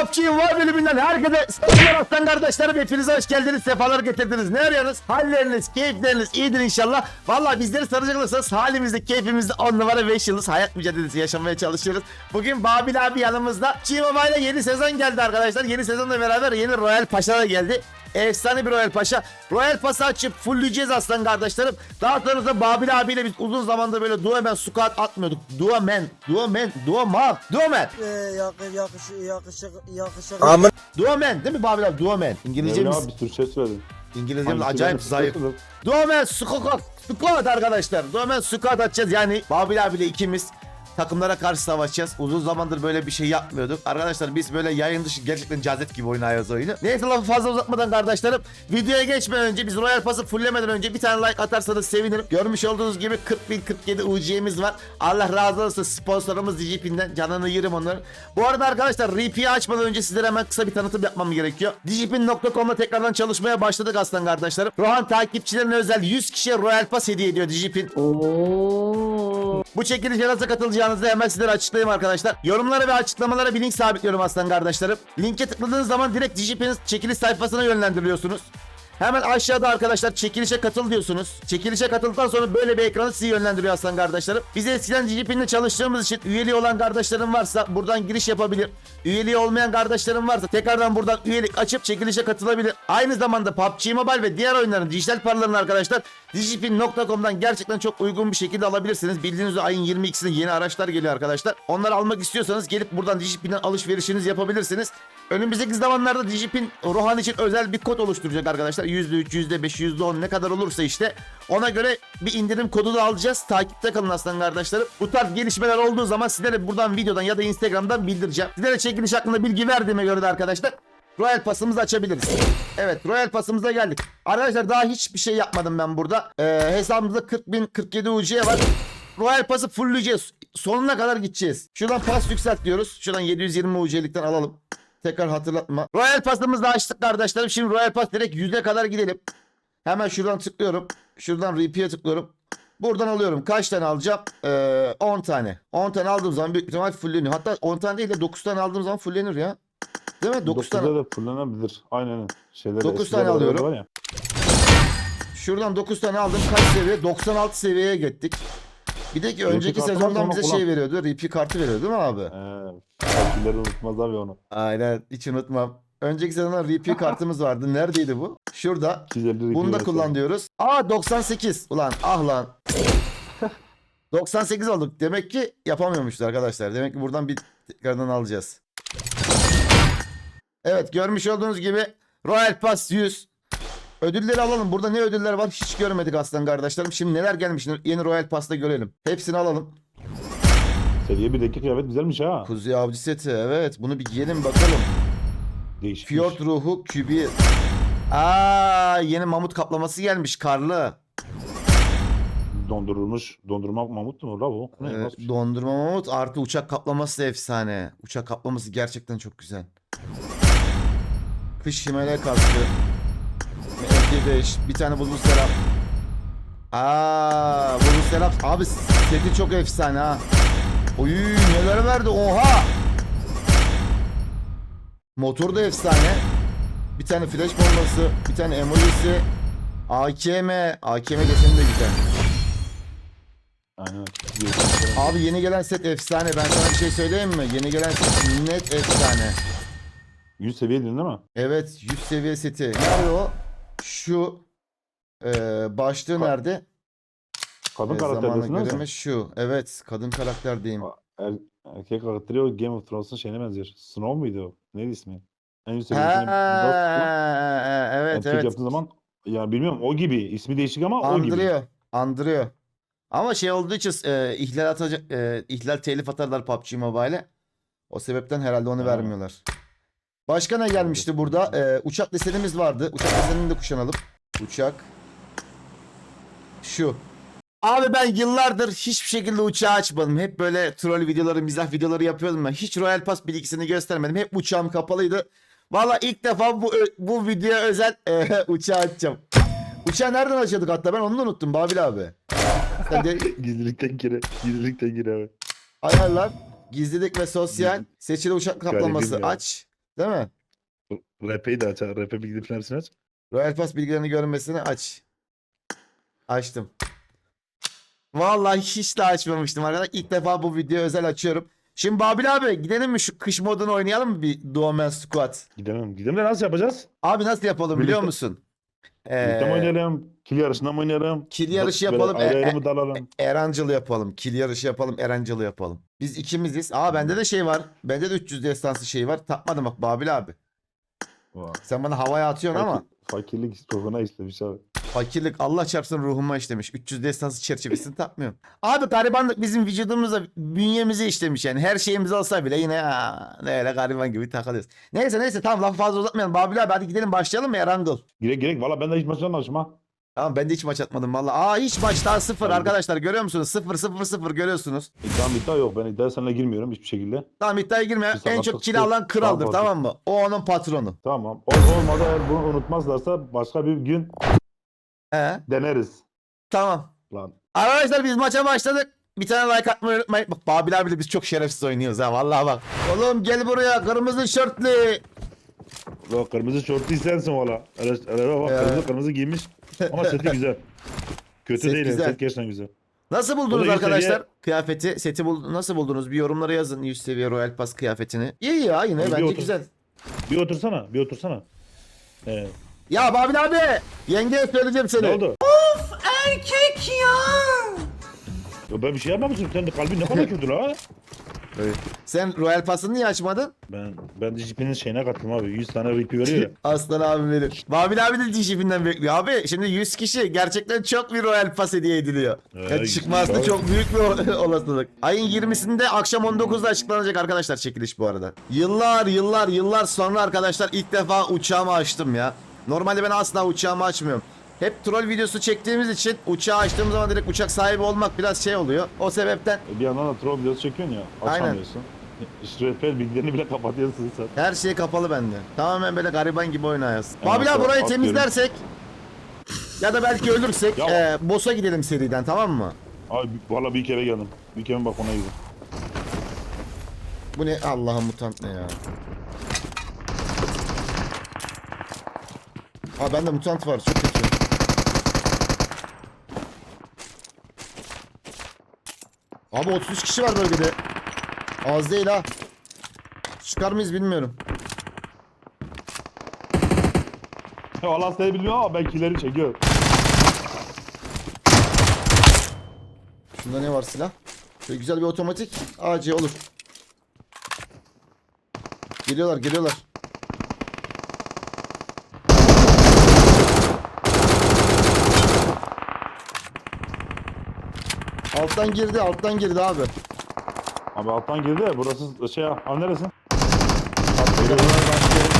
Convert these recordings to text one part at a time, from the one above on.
PUBG'nin var bölümünden herkese selamlar kardeşlerim. Hepinize hoş geldiniz, sefalar getirdiniz. Ne arıyorsunuz? Halleriniz, keyifleriniz iyidir inşallah. Vallahi bizleri saracak olursanız halimizde, keyfimizde 10 numara 5 yıldız hayat mücadelesi yaşamaya çalışıyoruz. Bugün Babil abi yanımızda. Çiğmama ile yeni sezon geldi arkadaşlar. Yeni sezonla beraber yeni Royal Paşa da geldi. Efsane bir Royal Paşa. Royal Pass'ı açıp fullleyeceğiz aslan kardeşlerim. Daha sonrasında Babil abiyle biz uzun zamandır böyle Duomen squat atmıyorduk. Duomen, Duomen, Duoman, Duomen. Ee, yakış, yakış, yakışık, yakışık. Duomen değil mi Babil abi? Duomen. Öyle İngilizcemiz, abi bir sürü şey söyledim. İngilizcemiz acayip zayıf. Duomen squat, squat arkadaşlar. Duomen squat atacağız yani. Babil abiyle ikimiz takımlara karşı savaşacağız. Uzun zamandır böyle bir şey yapmıyorduk. Arkadaşlar biz böyle yayın dışı gerçekten cazet gibi oynuyoruz oyunu. Neyse lafı fazla uzatmadan kardeşlerim. Videoya geçmeden önce biz Royal Pass'ı fulllemeden önce bir tane like atarsanız sevinirim. Görmüş olduğunuz gibi 40.047 UC'miz var. Allah razı olsun sponsorumuz Digipin'den. Canını yerim onların. Bu arada arkadaşlar RP'yi açmadan önce sizlere hemen kısa bir tanıtım yapmam gerekiyor. Digipin.com'da tekrardan çalışmaya başladık aslan kardeşlerim. Rohan takipçilerine özel 100 kişiye Royal Pass hediye ediyor Digipin. Bu çekilişe nasıl katılacağınızı hemen sizlere açıklayayım arkadaşlar. Yorumlara ve açıklamalara bir link sabitliyorum aslan kardeşlerim. Linke tıkladığınız zaman direkt Digipin'in çekiliş sayfasına yönlendiriliyorsunuz. Hemen aşağıda arkadaşlar çekilişe katıl diyorsunuz. Çekilişe katıldıktan sonra böyle bir ekranı sizi yönlendiriyor aslan kardeşlerim. Biz eskiden Digipin'le çalıştığımız için üyeliği olan kardeşlerim varsa buradan giriş yapabilir. Üyeliği olmayan kardeşlerim varsa tekrardan buradan üyelik açıp çekilişe katılabilir. Aynı zamanda PUBG Mobile ve diğer oyunların dijital paralarını arkadaşlar digipin.com'dan gerçekten çok uygun bir şekilde alabilirsiniz. Bildiğiniz üzere ayın 22'sinde yeni araçlar geliyor arkadaşlar. Onları almak istiyorsanız gelip buradan Digipin'den alışverişinizi yapabilirsiniz. Önümüzdeki zamanlarda Digipin Rohan için özel bir kod oluşturacak arkadaşlar. %3, %5, %10 ne kadar olursa işte ona göre bir indirim kodu da alacağız. Takipte kalın aslan kardeşlerim. Bu tarz gelişmeler olduğu zaman sizlere buradan videodan ya da Instagram'dan bildireceğim. Sizlere çekiliş hakkında bilgi verdiğime göre de arkadaşlar Royal Pass'ımızı açabiliriz. Evet Royal Pass'ımıza geldik. Arkadaşlar daha hiçbir şey yapmadım ben burada. Ee, hesabımızda 40.000 47 UC var. Royal Pass'ı fullleyeceğiz. Sonuna kadar gideceğiz. Şuradan pas yükselt diyoruz. Şuradan 720 UC'likten alalım. Tekrar hatırlatma. Royal Pass'ımızı da açtık kardeşlerim. Şimdi Royal Pass direkt 100'e kadar gidelim. Hemen şuradan tıklıyorum. Şuradan repeat'e tıklıyorum. Buradan alıyorum. Kaç tane alacağım? Ee, 10 tane. 10 tane aldığım zaman büyük ihtimal fulleniyor. Hatta 10 tane değil de 9 tane aldığım zaman fullenir ya. Değil mi? 9 tane. 9'da da fullenebilir. Aynen. Şeyleri, Dokuz eskileri tane var alıyorum. Şuradan 9 tane aldım. Kaç seviye? 96 seviyeye gittik. Bir de ki önceki kartı sezondan var, bize şey veriyordu. RP kartı veriyordu değil mi abi? Ee, Eskileri unutmaz abi onu. Aynen. Hiç unutmam. Önceki sezondan RP kartımız vardı. Neredeydi bu? Şurada. 250 Bunu da RP kullan diyoruz. Aa 98. Ulan ah lan. 98 olduk. Demek ki yapamıyormuşuz arkadaşlar. Demek ki buradan bir tekrardan alacağız. Evet görmüş olduğunuz gibi Royal Pass 100. Ödülleri alalım. Burada ne ödüller var hiç görmedik aslan kardeşlerim. Şimdi neler gelmiş yeni Royal Pass'ta görelim. Hepsini alalım. Seviye 1'deki kıyafet güzelmiş ha. Kuzey avcı seti evet bunu bir giyelim bakalım. Değişik. Fiyort ruhu kübi. Aa yeni mamut kaplaması gelmiş karlı. Dondurulmuş. Dondurma mamut mu bu? Ne, Ee, bir şey? dondurma mamut artı uçak kaplaması da efsane. Uçak kaplaması gerçekten çok güzel. Kış Himalaya kaskı. MT5 bir tane buzlu serap. Aa buzlu serap abi seti çok efsane ha. Oy neler verdi oha. Motor da efsane. Bir tane flash bombası, bir tane emojisi. AKM, AKM deseni de güzel. Aynen. Abi yeni gelen set efsane. Ben sana bir şey söyleyeyim mi? Yeni gelen set net efsane. 100 seviye değil mi? Evet 100 seviye seti. Nerede o? Şu e, başlığı Ka- nerede? Kadın E, karakterdesin zamanı değil mi? göreme şu. Evet kadın karakterdeyim. Aa, Er, erkek karakteri o Game of Thrones'un şeyine benziyor. Snow muydu o? Neydi ismi? En seviyesini Ha, evet erkek evet. yaptığı zaman yani bilmiyorum o gibi. ismi değişik ama o gibi. Andırıyor. Andırıyor. Ama şey olduğu için e, ihlal atacak e, ihlal telif atarlar PUBG Mobile'e. O sebepten herhalde onu Ha. vermiyorlar. Başka ne gelmişti burada? E, uçak desenimiz vardı. Uçak desenini de kuşanalım. Uçak. Şu. Abi ben yıllardır hiçbir şekilde uçağı açmadım. Hep böyle troll videoları, mizah videoları yapıyordum ben. Hiç Royal Pass bilgisini göstermedim. Hep uçağım kapalıydı. Valla ilk defa bu bu videoya özel e, uçağı açacağım. Uçağı nereden açıyorduk hatta ben onu da unuttum Babil abi. Sen de Gizlilikten gire. Gizlilikten gire abi. ayarlar, gizlilik ve sosyal, seçili uçak kaplaması aç. Değil mi? RP'yi de aç. RP bilgi hepsini aç. Royal Pass bilgilerini görmesini aç. Açtım. Vallahi hiç de açmamıştım arkadaşlar. İlk defa bu video özel açıyorum. Şimdi Babil abi gidelim mi şu kış modunu oynayalım mı bir Duomen Squad? Gidelim. Gidelim de nasıl yapacağız? Abi nasıl yapalım biliyor Birlikte- musun? Birlikte mi Ee, oynayalım? Kill yarışında mı oynayalım? Kill yarışı Böyle yapalım. Ayrı E- ayrı e- mı dalalım? Erancıl'ı yapalım. Kill yarışı yapalım. Erancıl'ı yapalım. Biz ikimiziz. Aa bende de şey var. Bende de 300 destansı şey var. Tapmadım bak Babil abi. Vay. Sen bana havaya atıyorsun ama. Fakir- Fakirlik ruhuna işlemiş abi. Fakirlik Allah çarpsın ruhuma işlemiş. 300 destansı çerçevesini takmıyorum. Abi garibanlık bizim vücudumuza, bünyemize işlemiş yani. Her şeyimiz olsa bile yine aa, öyle gariban gibi takılıyoruz. Neyse neyse tamam lafı fazla uzatmayalım. Babil abi hadi gidelim başlayalım mı Erangel? Gerek gerek. Valla ben de hiç maçtan açma. Tamam ben de hiç maç atmadım valla. Aa hiç maç daha sıfır arkadaşlar görüyor musunuz? Sıfır sıfır sıfır görüyorsunuz. İddia iddia yok. Ben iddiaya seninle girmiyorum hiçbir şekilde. Tamam iddiaya girme. Bir En çok kill yok. alan kraldır Tamam, tamam mı? O onun patronu. Tamam. O, olmadı eğer bunu unutmazlarsa başka bir gün He deneriz. tamam. Lan. Arkadaşlar biz maça başladık. Bir tane like atmayı unutmayın. Bak Babil abiyle biz çok şerefsiz oynuyoruz ha vallahi bak. Oğlum gel buraya kırmızı şortlu. O kırmızı şortu sensin valla. Öyle bak Ya. kırmızı kırmızı giymiş. Ama seti güzel. Kötü Set değil. güzel. Set gerçekten güzel. Nasıl buldunuz arkadaşlar? seviye- Kıyafeti, seti bul nasıl buldunuz? Bir yorumlara yazın 100 seviye Royal Pass kıyafetini. İyi ya yine Bir bence otur. güzel. Bir otursana. Bir otursana. Ee, Ya Babil abi yengeye söyleyeceğim seni. ne oldu? Ya ben bir şey yapmamışım. Sen de kalbin ne kadar kötü la. Sen Royal Pass'ını niye açmadın? Ben ben DJP'nin şeyine katıldım abi. 100 tane repeat veriyor ya. Aslan abim benim. Babil abi de DJ'inden bekliyor. Abi şimdi 100 kişi gerçekten çok bir Royal Pass hediye ediliyor. Ee, Ya çıkması tabii. çok büyük bir ol- olasılık. Ayın 20'sinde akşam 19'da açıklanacak arkadaşlar çekiliş bu arada. Yıllar yıllar yıllar sonra arkadaşlar ilk defa uçağımı açtım ya. Normalde ben asla uçağımı açmıyorum. Hep troll videosu çektiğimiz için uçağı açtığım zaman direkt uçak sahibi olmak biraz şey oluyor. O sebepten E, Bir yandan da troll videosu çekiyorsun ya. Aynen. Açamıyorsun. Rehber bilgilerini bile kapatıyorsun sen. her şey kapalı bende. Tamamen böyle gariban gibi oynayız. Evet, Babil abi burayı atıyorum. temizlersek ya da belki ölürsek Ya- eee boss'a gidelim seriden tamam mı? Abi valla bir kere geldim. Bir kere bak ona girdim. Bu ne Allah'ım mutant ne ya. Aa bende mutant var çok kötü. Abi 33 kişi var bölgede. Az değil ha. Çıkar mıyız bilmiyorum. Ya Allah seni bilmiyorum ama ben killeri çekiyor. Şunda ne var silah? Şöyle güzel bir otomatik. AC olur. Geliyorlar geliyorlar. Alttan girdi alttan girdi abi. Abi alttan girdi ya burası şey. Abi? Atlayalım, başlayalım.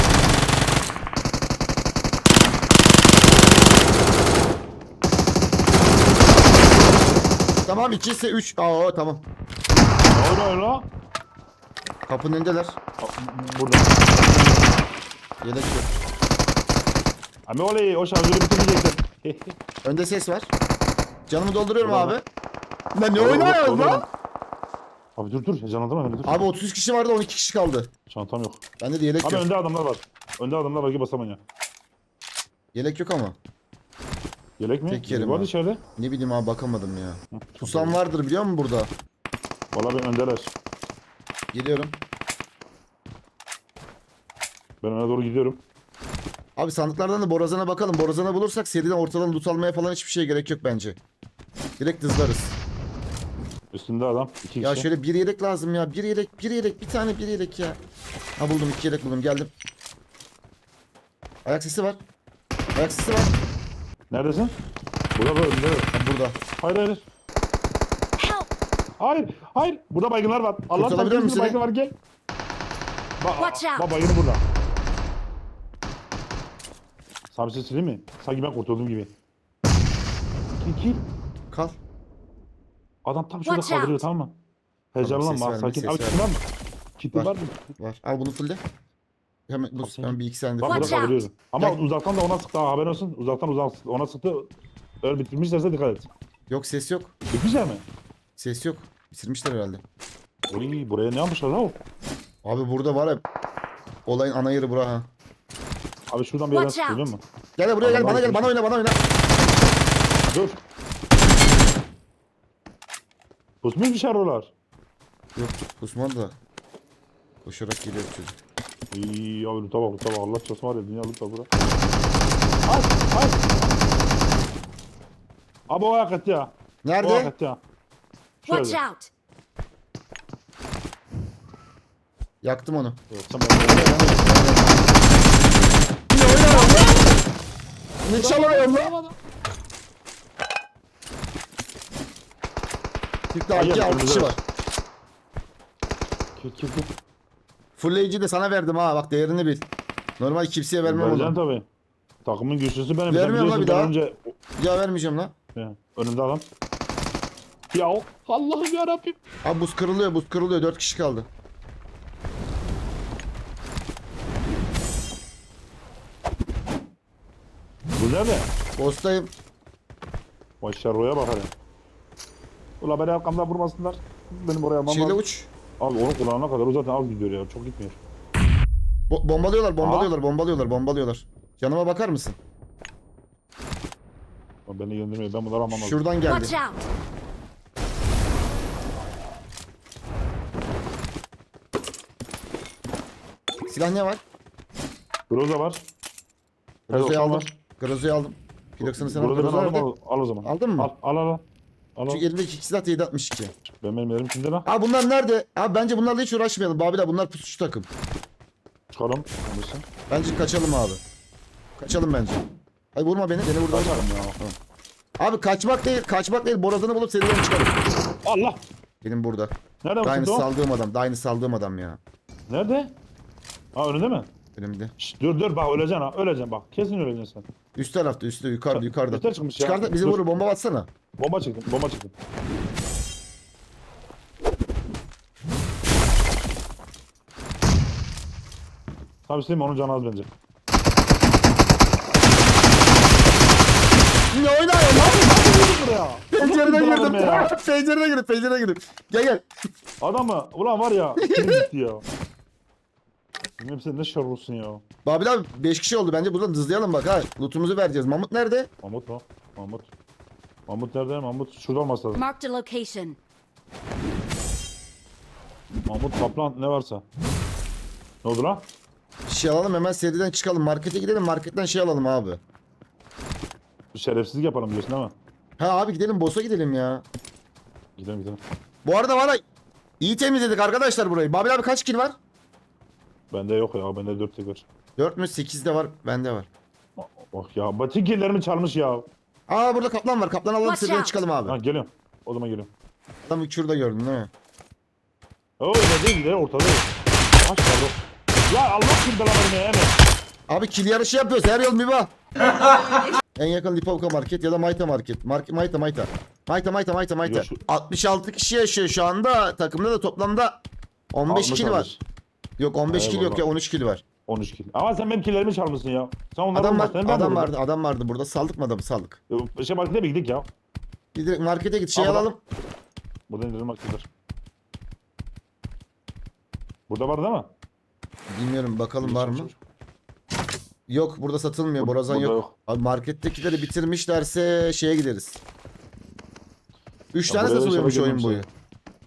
Tamam 2 ise 3. Aa tamam. Ne oluyor la? Kapının önündeler. Burada. Yelek yok. Abi oley o şarjörü bitirmeyecektin. Önde ses var. Canımı dolduruyorum Ulan abi. Lan. Ne olur, lan? Abi dur dur heyecanlandırma beni dur. Abi 33 kişi vardı 12 kişi kaldı. Çantam yok. Bende de yelek Abi yok. önde adamlar var. Önde adamlar bagi basamayın ya. Yelek yok ama. Yelek mi? Tek yerim var içeride. Ne bileyim abi bakamadım ya. Hı, Pusam vardır biliyor musun burada? Valla ben öndeler. Geliyorum. Ben öne doğru gidiyorum. Abi sandıklardan da borazana bakalım. Borazana bulursak seriden ortadan loot almaya falan hiçbir şeye gerek yok bence. Direkt hızlarız. Üstünde adam. iki kişi. Ya şöyle bir yelek lazım ya. Bir yelek, bir yelek, bir tane bir yelek ya. Ha buldum iki yelek buldum geldim. Ayak sesi var. Ayak sesi var. Neredesin? Burada burada önde. Ha, burada. Hayır hayır. Hayır hayır. Burada baygınlar var. Allah Kurtarabilir tanrım misin? baygın var gel. Ba Watch out. Bak baygını burada. Şey söyleyeyim mi? Sanki ben kurtulduğum gibi. Kill kill. Kal. Adam tam şurada Watch out. kaldırıyor tamam mı? ses Heyecanlanma verme, sakin. ses Abi verme. kitin var mı? Kitin Var. var mı? Var. Al bunu fulle. Hemen, bu, Kapıyı- hemen bir iki saniye. Bak Watch burada out. kaldırıyorum. Ama Gel. uzaktan da ona sıktı ha, haberin olsun. Uzaktan uzak ona sıktı. Öyle bitirmişlerse dikkat et. Yok ses yok. Bitmişler mi? Ses yok. Bitirmişler herhalde. Oy buraya ne yapmışlar lan o? Abi burada var ya. Olayın ana yeri bura ha. Abi şuradan bir yerden Watch sıkıyor out. biliyor musun? Gel de buraya gel bana gel bana oyna bana oyna. Dur. Pusmuş bir şarrolar. Yok Osman da. Koşarak geliyor çocuk. İyi abi luta bak luta bak Allah çarpsın var ya dünya luta bura. Ay ay. Abi o ayak etti ya. O ayak Nerede? etti ya. Watch Şöyle. out! Yaktım onu. Yok, sen bak- Ne oynuyorum lan? Ne çalıyorum lan? Türk'te Hayır, iki altı önümüzde kişi var. Kit kit kit. Fullleyici de sana verdim ha bak değerini bil. Normal kimseye vermem Vereceksin onu. tabii. Takımın güçlüsü benim. Sen Vermiyorum biliyorsun bir ben daha. Önce... Ya vermeyeceğim lan. Ya, Önümde adam. Ya Allah'ım yarabbim. Abi buz kırılıyor buz kırılıyor. Dört kişi kaldı. Bu nerede? Boss'tayım. Vay şarroya bak hele. Ula beni arkamdan vurmasınlar. Benim oraya almam Şeyle lazım. uç. Abi onun kulağına kadar o zaten az gidiyor ya. Çok gitmiyor. Bo- bombalıyorlar bombalıyorlar bombalıyorlar bombalıyorlar. Yanıma bakar mısın? Ama Beni yendirmiyor. Ben bunları almam lazım. Şuradan geldi. Watch out! Silah ne var? Groza var. Grozo'yu aldım. var. Grozo'yu aldım. Piloksunu sen al. Groza ben Grozo aldım, nerede? al, al o zaman. Aldın mı? Al al al. Al. Çünkü elimdeki iki silah 762. Ben benim yerim kimde lan? Abi bunlar nerede? Abi bence bunlarla hiç uğraşmayalım. Babiler bunlar pusucu takım. Çıkalım. Almışsın. Bence kaçalım abi. Kaçalım bence. Ay vurma beni. Beni burada. Kaçalım ya. Abi kaçmak değil. Kaçmak değil. Borazanı bulup seriden çıkalım. Allah. Benim burada. Nerede bu o? saldığım adam. Aynı saldığım adam ya. Nerede? Ha önünde mi? Önümde. Şşt, dur dur bak öleceksin ha. Öleceksin bak. Kesin öleceksin sen. Üst tarafta. Üstte. Yukarıda. Yukarıda. Üstte çıkmış ya. Çıkardı. Bizi Dur. vurur. Bomba atsana. Bomba çektim. Bomba çektim. Tabii Süleyman onun canı az bence. Ne oynuyorsun lan? Buraya. Pencereden girdim. pencereden girdim. Pencereden girdim. Gel gel. Adamı ulan var ya. Kim gitti ya. Bilmem sen ne şarlısın ya. Babil abi 5 kişi oldu. Bence buradan hızlayalım bak ha. Lootumuzu vereceğiz. Mahmut nerede? Mahmut mu? Mahmut. Mahmut nerede? Mahmut şurada olması lazım. Marked a location. Mahmut kaplan ne varsa. Ne oldu lan? Şey alalım hemen seriden çıkalım. Markete gidelim. Marketten şey alalım abi. Şerefsizlik yapalım diyorsun mi? Ha abi gidelim. Boss'a gidelim ya. Gidelim gidelim. Bu arada var ya iyi temizledik arkadaşlar burayı. Babil abi kaç kill var? Bende yok ya. Bende dört tek var. 4 mü 8 de var. Bende var. Bak ya. Batik killerimi çalmış ya. Aa burada kaplan var. Kaplan alalım Watch seriden out. çıkalım abi. Ha geliyorum. O zaman geliyorum. Bir şurada gördün değil mi? O öyle değil de ortada. Aç pardon. Ya Allah kim belanı ya hemen. Abi kill yarışı yapıyoruz. Her yol mübah. en yakın Lipovka market ya da Mayta market. Market Mayta Mayta. Mayta Mayta Mayta Mayta. Ya şu- 66 kişi yaşıyor şu anda. Takımda da toplamda 15 Altmış kill var. Yok 15 kill yok Eyvallah. ya 13 kill var. 13 kill. Ama sen benim killerimi çalmışsın ya. Sen onları Adam var, adam vururum. vardı, adam vardı burada. Saldık mı adamı? Saldık. Ya, Şey markete mi gidelim ya? Bir direkt markete git, şey alalım. Burada indirim marketler. Burada var değil mi? Bilmiyorum bakalım var mı? Yok burada satılmıyor. Borazan burada yok. yok. Abi markettekileri bitirmişlerse şeye gideriz. 3 Ya tane buraya da satılıyormuş şöyle oyun boyu.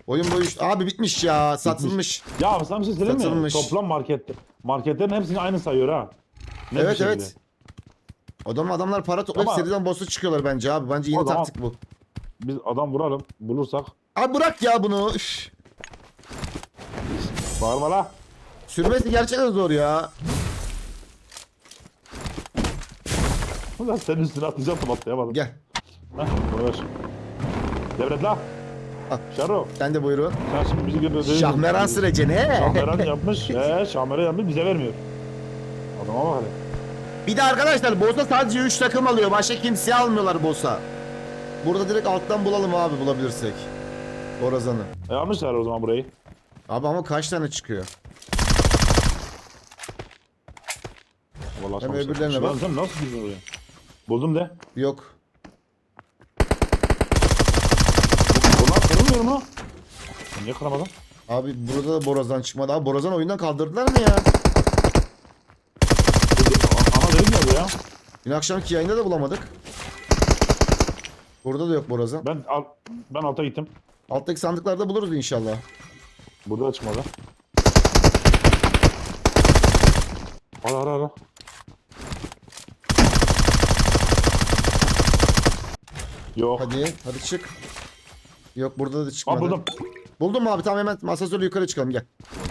Oyun boyu üç- Abi bitmiş ya. Satılmış. Ya sana bir şey söyleyeyim mi? Satılmış. Toplam markette. Marketlerin hepsini aynı sayıyor ha. Bir evet evet. Adam adamlar para toplayıp Ama- seriden boss'a çıkıyorlar bence abi. Bence yeni zaman- taktik bu. Biz adam vuralım. Bulursak. Abi bırak ya bunu. Üf. Bağırma la. Sürmesi gerçekten zor ya. Ulan senin üstüne atlayacaktım atlayamadım. Gel. Heh. Devret la. Şaro. Sen de buyurun. Sen şimdi bizi gibi... Şahmeran süreci ne? Şahmeran yapmış. He şahmeran yapmış bize vermiyor. Adama bak hele. Bir de arkadaşlar boss'a sadece 3 takım alıyor. Başka kimseye almıyorlar boss'a. Burada direkt alttan bulalım abi bulabilirsek. Borazan'ı. E almışlar o zaman burayı. Abi ama kaç tane çıkıyor? Vallahi Hem öbürlerine bak. an Sen nasıl girdin oraya? Buldum de. Yok. Mu? Sen Niye kıramadın? Abi burada da Borazan çıkmadı. Abi Borazan oyundan kaldırdılar mı ya? ya. Dün akşamki yayında da bulamadık. Burada da yok Borazan. Ben al, ben alta gittim. Alttaki sandıklarda buluruz inşallah. Burada da çıkmadı. Ara ara ara. Yok. Hadi, hadi çık. Yok burada da Aa çıkmadı. buldum. Buldun mu abi? Tamam hemen asansörle yukarı çıkalım gel.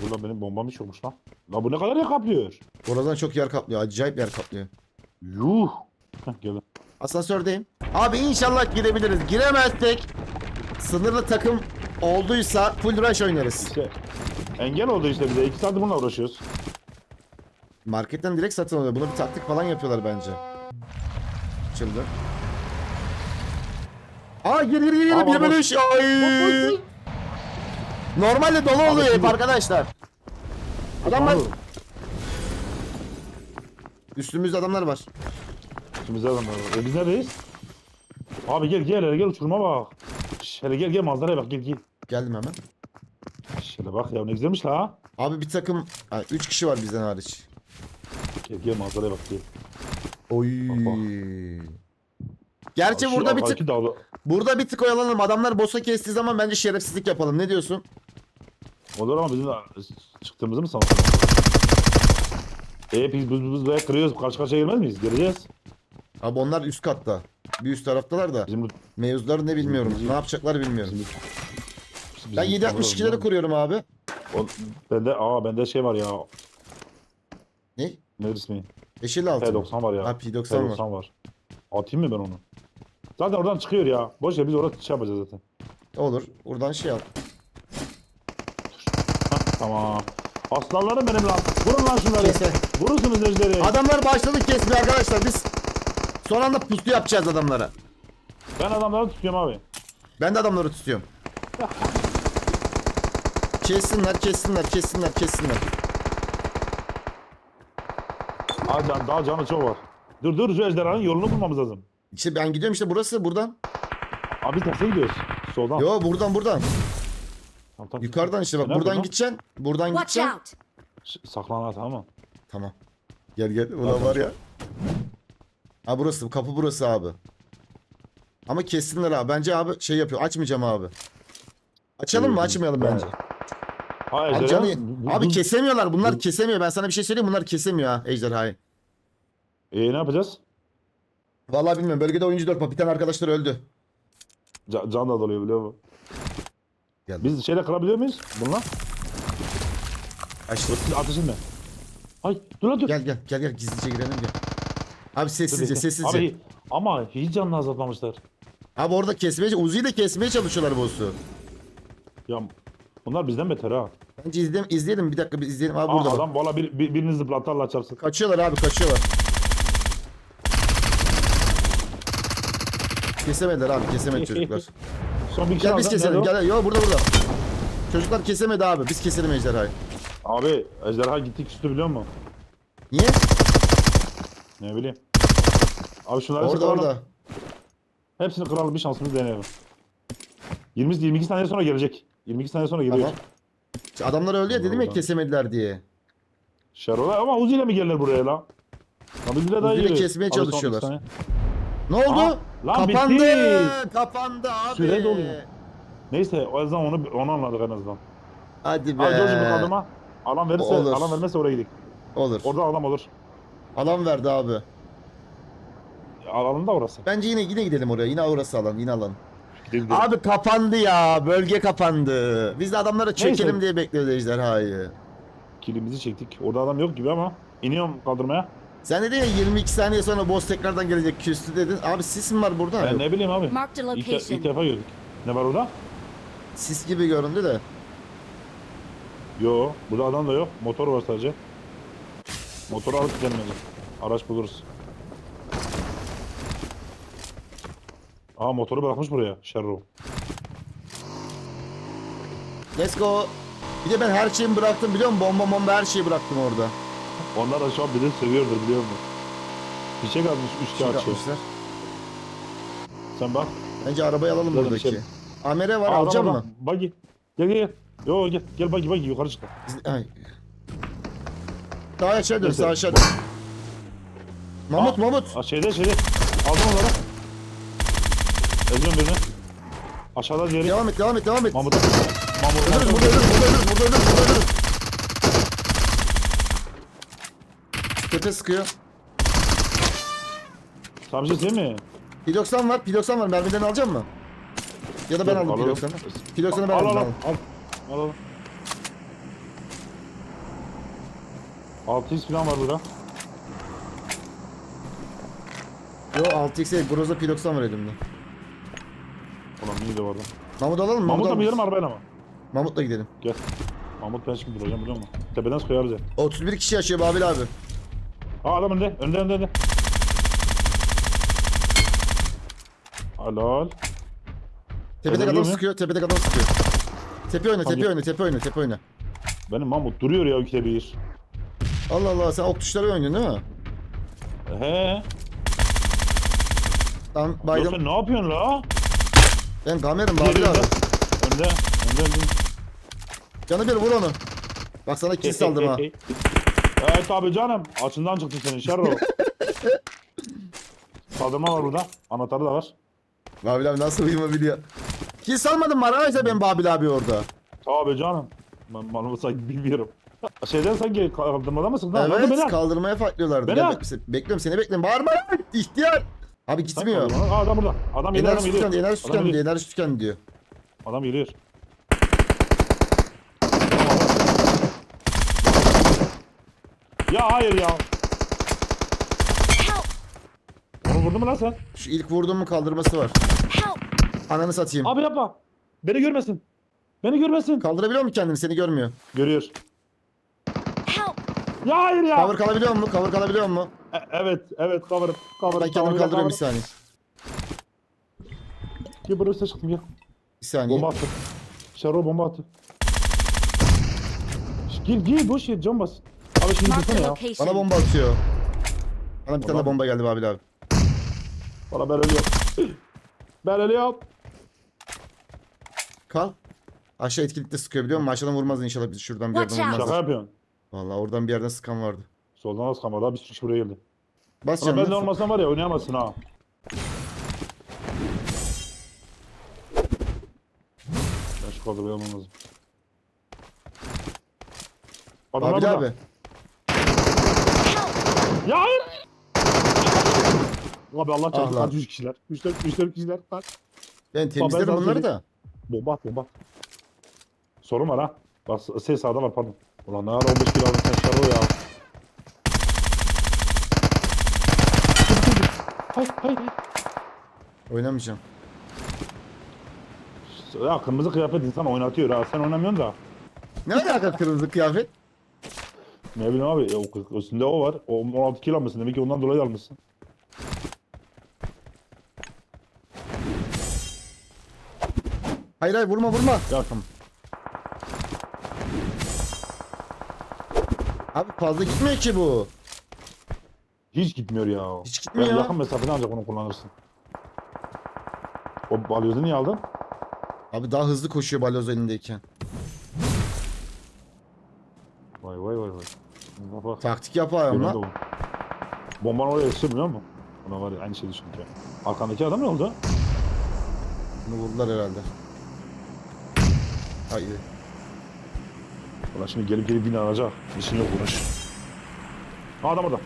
Burada benim bombam hiç yokmuş lan. La bu ne kadar yer kaplıyor? Borazan çok yer kaplıyor. Acayip yer kaplıyor. Yuh. Heh. Asansördeyim. Abi inşallah girebiliriz. Giremezsek sınırlı takım olduysa full rush oynarız. İşte engel oldu işte bize. İki saattir bununla uğraşıyoruz. Marketten direkt satın alıyor. Buna bir taktik falan yapıyorlar bence. Açıldı. Aa gir gir gir gir. Bölü bak. üç. Ay. Normalde dolu oluyor hep arkadaşlar. Adamlar Tamam. üstümüzde adamlar var. İkimiz adamlar var. E biz neredeyiz? Abi gel gel hele gel uçuruma bak. Şş, hele gel gel manzaraya bak gel gel. Geldim hemen. Şş, hele bak ya ne güzelmiş la. Abi bir takım 3 kişi var bizden hariç. Gel gel manzaraya bak gel. Oy. Bak, bak. Gerçi Şu burada bir tık dağda- burada bir tık oyalanalım. Adamlar boss'a kestiği zaman bence şerefsizlik yapalım. Ne diyorsun? Olur ama bizim de çıktığımızı mı sanıyorsun? E biz biz biz böyle kırıyoruz. Karşı karşıya gelmez miyiz? Geleceğiz. Abi onlar üst katta. Bir üst taraftalar da. Bizim Mevzuları ne bilmiyorum. Ne yapacaklar bilmiyorum. bizim, bizim Ben 7.62'leri kuruyorum abi. O, bende aa bende şey var ya. Ne? Ne ismi? Yeşil altı. mı? P90 var ya. Ha P90 var. P90 var. Atayım mı ben onu? Zaten oradan çıkıyor ya. Boş ver biz orada şey yapacağız zaten. Olur. Buradan şey al. Hah, tamam. Aslanlarım benim lan. Vurun lan şunları. Kese. Vurursunuz ejderi. Adamlar başladı kesmeye arkadaşlar. Biz son anda puslu yapacağız adamlara. Ben adamları tutuyorum abi. Ben de adamları tutuyorum. Kessinler, kessinler, kessinler, kessinler. Can- daha canı çok var. Dur dur şu ejderhanın yolunu bulmamız lazım. İşte ben gidiyorum işte burası buradan. Abi terse gidiyoruz. Soldan. Yo buradan buradan. Tamam, tamam. Yukarıdan işte bak Nerede buradan lan? gideceksin. Buradan Watch gideceksin. out! Ş- Saklan ha tamam mı? Tamam. Gel gel. Ulan Nereden var ya. Ha burası. Kapı burası abi. Ama kessinler abi. Bence abi şey yapıyor. Açmayacağım abi. Açalım mı? Evet, Açmayalım bence. Ha Abi, canı- abi kesemiyorlar. Bunlar bu- kesemiyor. Ben sana bir şey söyleyeyim. Bunlar kesemiyor ha ejderhayı. E ne yapacağız? Vallahi bilmiyorum. Bölgede oyuncu dört Bir tane arkadaşlar öldü. Ca- can da doluyor biliyor musun? Gel. Biz şeyle kırabiliyor muyuz? Bununla? Açtı. Biz ateş etme. Ay dur lan dur. Gel gel gel gel gizlice girelim gel. Abi sessizce sessizce. Abi, Abi ama hiç canını azaltmamışlar. orada kesmeye Uzi'yi de kesmeye çalışıyorlar boss'u. Ya bunlar bizden beter ha. Bence izleyelim, izleyelim bir dakika bir izleyelim. Abi Aa, burada bak. adam valla bir, bir, birini zıplattı Allah çarpsın. Kaçıyorlar abi kaçıyorlar. Kesemediler abi kesemedi çocuklar. Son bir kişi Gel biz keselim gel. Yo burada burada. Çocuklar kesemedi abi biz keselim ejderhayı. Abi ejderha gitti küstü biliyor musun? Niye? Ne bileyim. Abi şunları Orada sıkalım. orada. Hepsini kıralım bir şansımız deneyelim. 20 22 saniye sonra gelecek. 22 saniye sonra geliyor. Tamam. İşte Adamlar öldü ya dedim ya Oradan. kesemediler diye. Şerola ama Uzi ile mi gelirler buraya la? Lan biz bile daha Uzi ile iyi. kesmeye Abi son çalışıyorlar. saniye. Ne oldu? Aa, lan Kapandı. bitti. Kapandı abi. Süre doluyor. Neyse o yüzden onu onu anladık en azından. Hadi be. Abi George bu adıma alan verirse Olur. alan vermezse oraya gidelim. Olur. Orada adam olur. Alan verdi abi. Alanın da orası. Bence yine yine gidelim oraya. Yine orası alan. Yine alan. Gidelim, gidelim. Abi kapandı ya. Bölge kapandı. Biz de adamları çekelim Neyse. diye bekliyoruz ejderhayı. Kilimizi çektik. Orada adam yok gibi ama iniyorum kaldırmaya. Sen dedin ya 22 saniye sonra boss tekrardan gelecek küstü dedin. Abi sis mi var burada? Ben Yok. ne bileyim abi. Marked a İlk, de- location. ilk defa gördük. Ne var orada? Sis gibi göründü de. Yo, burada adam da yok. Motor var sadece. Motoru alıp gelmedi. Araç buluruz. Aa motoru bırakmış buraya Sherro. Let's go. Bir de ben her şeyimi bıraktım biliyor musun? Bomba bomba her şeyi bıraktım orada. Onlar da şu an bizi seviyordur biliyor musun? 3 Şey kağıt şey. yapmışlar. Sen bak. Bence arabayı alalım Zaten buradaki. şey- Amere var Aa, alacağım mı? Buggy. Gel gel. Yo gel. Gel buggy buggy yukarı çık. Ay. Sağ aşağı dön sağ aşağı dön. Mamut Aa, Mamut. Aa, şeyde şeyde. Aldım onları. Eziyorum birini. Aşağıda diğeri. Devam et devam et devam et. Mahmut. Mahmut. Ölürüz burada ölürüz burada ölürüz burada ölürüz burada ölürüz. Tepe sıkıyor. Sabıcı değil mi? P90 var P90 var mermilerini alacak mı? Ya da ben aldım Alırım. P90'ı. P90'ı ben al, aldım. al, al, al. Al al. 600 falan var burada. Yo 6x değil Groza P90 var elimde. Ulan iyi de vardı. Mahmut alalım mı? Mı alalım. yarım arabayla mı? Mahmut'la gidelim. Gel. Mahmut ben şimdi duracağım biliyor musun? Tepeden koyarız ya. 31 kişi yaşıyor Babil abi. Aa adam önde. Önde önde önde. Helal. Tepede Öyle adam mi? sıkıyor, tepede adam sıkıyor. Tepe oyna, tepe Tamam. oyna, tepe oyna, tepe oyna. Benim Mahmut duruyor ya ülkede bir. Allah Allah sen ok tuşları oynuyorsun değil mi? He. Tamam Yok baydım. sen ne yapıyorsun la? Ben kamerim Diğeri abi. önde. Önde. Önde önde. Canı bir vur onu. Bak sana kill saldım ha. Evet abi canım. Açından çıktı senin şerro. Saldırma var burada. Anahtarı da var. Babil abi nasıl uyumu biliyor. Kill salmadın mı arkadaşlar ben Babil abi orada? Tabii canım. Ben malımı sanki bilmiyorum. Şeyden sanki kaldırmada mısın? Lan, evet beni al. kaldırmaya fightlıyorlardı. Beni Gel, al. bek- bekliyorum seni bekliyorum. Bağırma lan, ihtiyar. Abi gitmiyor. Aa, adam burada. Adam geliyor adam Enerji tükendi, enerji Adam tükendi enerji tükendi diyor. Adam geliyor. Ya hayır ya. Onu vurdun mu lan sen? Şu ilk vurduğumun kaldırması var. Ananı satayım. Abi yapma. Beni görmesin. Beni görmesin. Kaldırabiliyor mu kendini? Seni görmüyor. Görüyor. Ya hayır ya. Cover kalabiliyor mu? Cover kalabiliyor mu? E- evet, evet, cover. Cover. Ben kendimi kaldırıyorum bir saniye. Gel buraya çıktım ya. Bir saniye. Bomba attı. Şaro bomba attı. Gel gel boş ver can bas. Abi şimdi dursana ya. location. Bana bomba atıyor. Bana bir tane Bomba. bomba geldi Babil abi. Valla ben ölüyorum. Ben ölüyorum. Kal. Aşağı etkilikte sıkıyor biliyor musun? Aşağıdan vurmaz inşallah bizi şuradan bir yerden out. Şaka vurmazlar. yapıyorsun. Valla oradan bir yerden sıkan vardı. Soldan az kamera daha bir sürü buraya geldi. Bas Ama ben de canını. olmasam var ya oynayamazsın ha. Ben şu almam lazım. Adamlar Babil burada. abi. Ya hayır. Abi Allah Ah çarptı lan. kaç yüz kişiler. 3 4 3 4 kişiler. Kaç. Ben temizlerim sana bunları da. Bomba at bomba. at. Sorun var ha. Bak şey sağda var pardon. Ulan ne ara 15 kilo aldın sen şaro ya. Hayır hayır hayır. Oynamayacağım. Ya kırmızı kıyafet insan oynatıyor ha. Sen oynamıyorsun da. Ne alaka kırmızı kıyafet? Ne bileyim abi. Ya, o- üstünde o var. O 16 kilo almışsın. Demek ki ondan dolayı almışsın. Hayır hayır vurma vurma. Ya tamam. Abi fazla gitmiyor ki bu. Hiç gitmiyor ya. Hiç gitmiyor. Ya, yakın mesafede ancak onu kullanırsın. O balyozu niye aldın? Abi daha hızlı koşuyor balyoz elindeyken. Vay vay vay vay. Bak. Taktik yapar Benim de ama. bu. Bomban oraya yetişti biliyor musun? Ona var ya aynı şey düşündüm. Arkandaki adam ne oldu? Bunu vurdular herhalde. Hayır. Ulan şimdi gelip gelip beni alacak. İşin yok uğraş. Ha adam orada.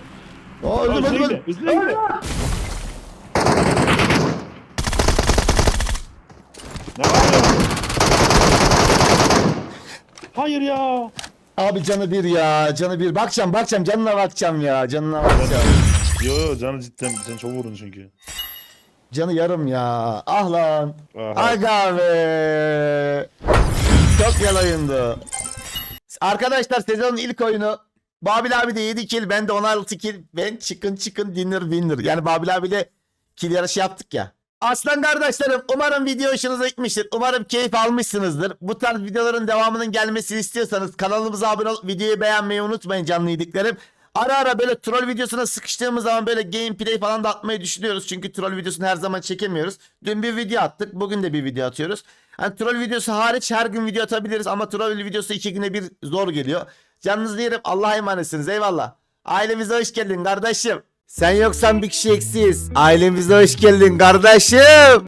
Aa öldüm öldüm öldüm. üstüne gitti. Ne var ya? Hayır ya. Abi canı bir ya canı bir. Bakacağım bakacağım canına bakacağım ya canına bakacağım. Yo yo canı cidden sen çok vurdun çünkü. Canı yarım ya. Ah lan. Aha. Aga be. Çok oyundu. Arkadaşlar sezonun ilk oyunu Babil abi de 7 kill, ben de 16 kill. Ben çıkın çıkın dinner winner. Yani Babil abiyle kill yarışı yaptık ya. Aslan kardeşlerim umarım video hoşunuza gitmiştir. Umarım keyif almışsınızdır. Bu tarz videoların devamının gelmesini istiyorsanız kanalımıza abone olup videoyu beğenmeyi unutmayın canlı yediklerim. Ara ara böyle troll videosuna sıkıştığımız zaman böyle gameplay falan da atmayı düşünüyoruz. Çünkü troll videosunu her zaman çekemiyoruz. Dün bir video attık. Bugün de bir video atıyoruz. Hani troll videosu hariç her gün video atabiliriz ama troll videosu iki güne bir zor geliyor. Canınızı yerim. Allah'a emanetsiniz. Eyvallah. Ailemize hoş geldin kardeşim. Sen yoksan bir kişi eksiyiz. Ailemize hoş geldin kardeşim.